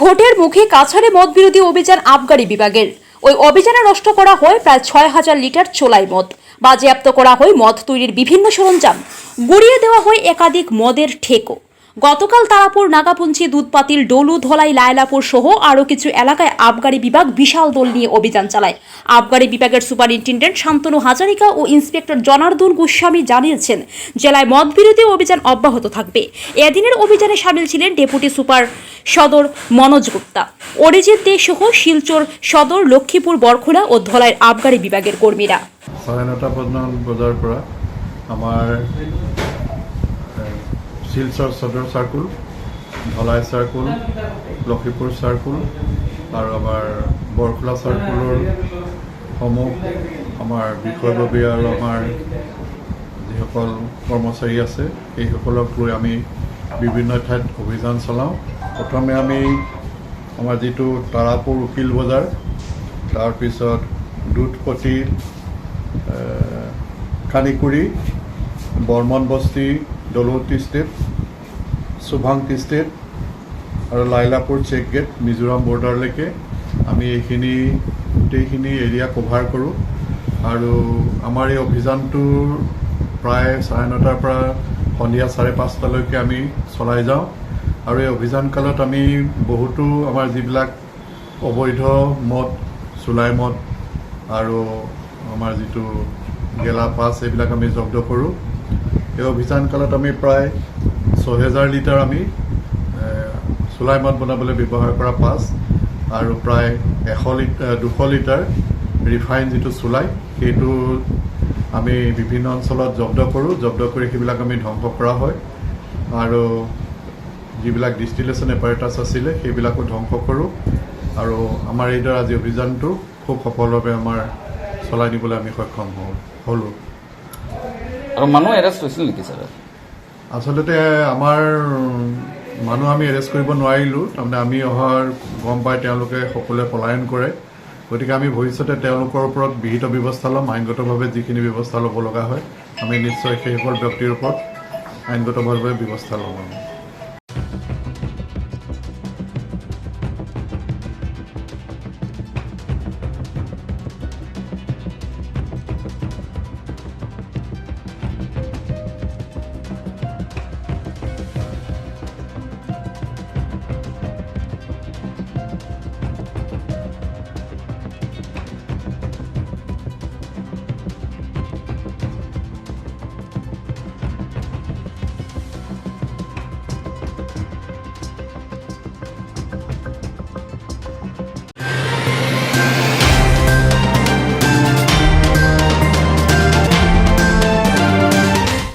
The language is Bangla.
ভোটের মুখে কাছারে মদ বিরোধী অভিযান আবগারি বিভাগের। ওই অভিযানে নষ্ট করা হয় প্রায় ছয় হাজার লিটার চোলাই মদ। বাজেয়াপ্ত করা হয় মদ তৈরির বিভিন্ন সরঞ্জাম। গুড়িয়ে দেওয়া হয় একাধিক মদের ঠেকো গতকাল তারাপুর নাগাপুঞ্চি দুধপাতিল ডলু ধলাই লায়লাপুর সহ আরও কিছু এলাকায় আবগারি বিভাগ বিশাল দল নিয়ে অভিযান চালায়। আবগারি বিভাগের সুপারিনটেন্ডেন্ট শান্তনু হাজারিকা ও ইন্সপেক্টর জনার্দন গোস্বামী জানিয়েছেন জেলায় মদ বিরোধী অভিযান অব্যাহত থাকবে। এদিনের অভিযানে সামিল ছিলেন ডেপুটি সুপার সদর মনোজ গুপ্তা। অরিজিৎ দে সহ শিলচর সদর লক্ষ্মীপুর বরখোলা ও ধলাইয়ের আবগারি বিভাগের কর্মীরা। চাৰে নটা পৰ্যন্ত বজাৰ পৰা আমাৰ এ, Silchar Sadar circle Dholai circle Lakhipur circle আৰু আমাৰ বৰখোলা চাৰ্কুলৰ সমূহ আমাৰ বিষয়ববীয়া আৰু আমাৰ যিসকল কৰ্মচাৰী আছে সেইসকলক লৈ আমি বিভিন্ন ঠাইত অভিযান চলাওঁ। প্ৰথমে আমি আমাৰ যিটো তাৰাপুৰ উকিল বজাৰ তাৰপিছত দুধপতি কানিকুৰি বৰ্মন বস্তি দলৌতি ষ্টেট শুভাংতি ষ্টেট আৰু লাইলাপুৰ চেক গেট মিজোৰাম বৰ্ডাৰলৈকে আমি এইখিনি, গোটেইখিনি এৰিয়া কভাৰ কৰোঁ। আৰু আমাৰ এই অভিযানটোৰ প্ৰায় চাৰে নটাৰ পৰা সন্ধিয়া চাৰে পাঁচটালৈকে আমি চলাই যাওঁ। আৰু এই অভিযান কালত আমি বহুতো আমাৰ যিবিলাক অবৈধ মদ, চুলাই মদ আৰু আমাৰ যিটো গেলা পাছ এইবিলাক আমি জব্দ কৰোঁ। এই অভিযান কালত আমি প্ৰায় ছহেজাৰ লিটাৰ আমি চুলাই মদ বনাবলৈ ব্যৱহাৰ কৰা পাছ আৰু প্ৰায় এশ লিটাৰ দুশ লিটাৰ ৰিফাইন যিটো চুলাই সেইটো আমি বিভিন্ন অঞ্চলত জব্দ কৰোঁ। জব্দ কৰি সেইবিলাক আমি ধ্বংস কৰা হয়। আৰু যিবিলাক ডিষ্টিলেশ্যন এপাৰেটাছ আছিলে সেইবিলাকো ধ্বংস কৰোঁ। আৰু আমাৰ এইদৰে আজি অভিযানটো খুব সফলভাৱে আমাৰ চলাই নিবলৈ আমি সক্ষম হওঁ হ'লোঁ। আৰু মানুহ এৰেষ্ট হৈছিল নেকি, ছাৰ? আচলতে আমাৰ মানুহ আমি এৰেষ্ট কৰিব নোৱাৰিলোঁ। তাৰমানে আমি অহাৰ গম পাই তেওঁলোকে সকলোৱে পলায়ন কৰে। গতিকে আমি ভৱিষ্যতে তেওঁলোকৰ ওপৰত বিহিত ব্যৱস্থা ল'ম, আইনগতভাৱে যিখিনি ব্যৱস্থা ল'ব লগা হয়। আমি নিশ্চয় সেইসকল ব্যক্তিৰ ওপৰত আইনগতভাৱে ব্যৱস্থা ল'ম আমি।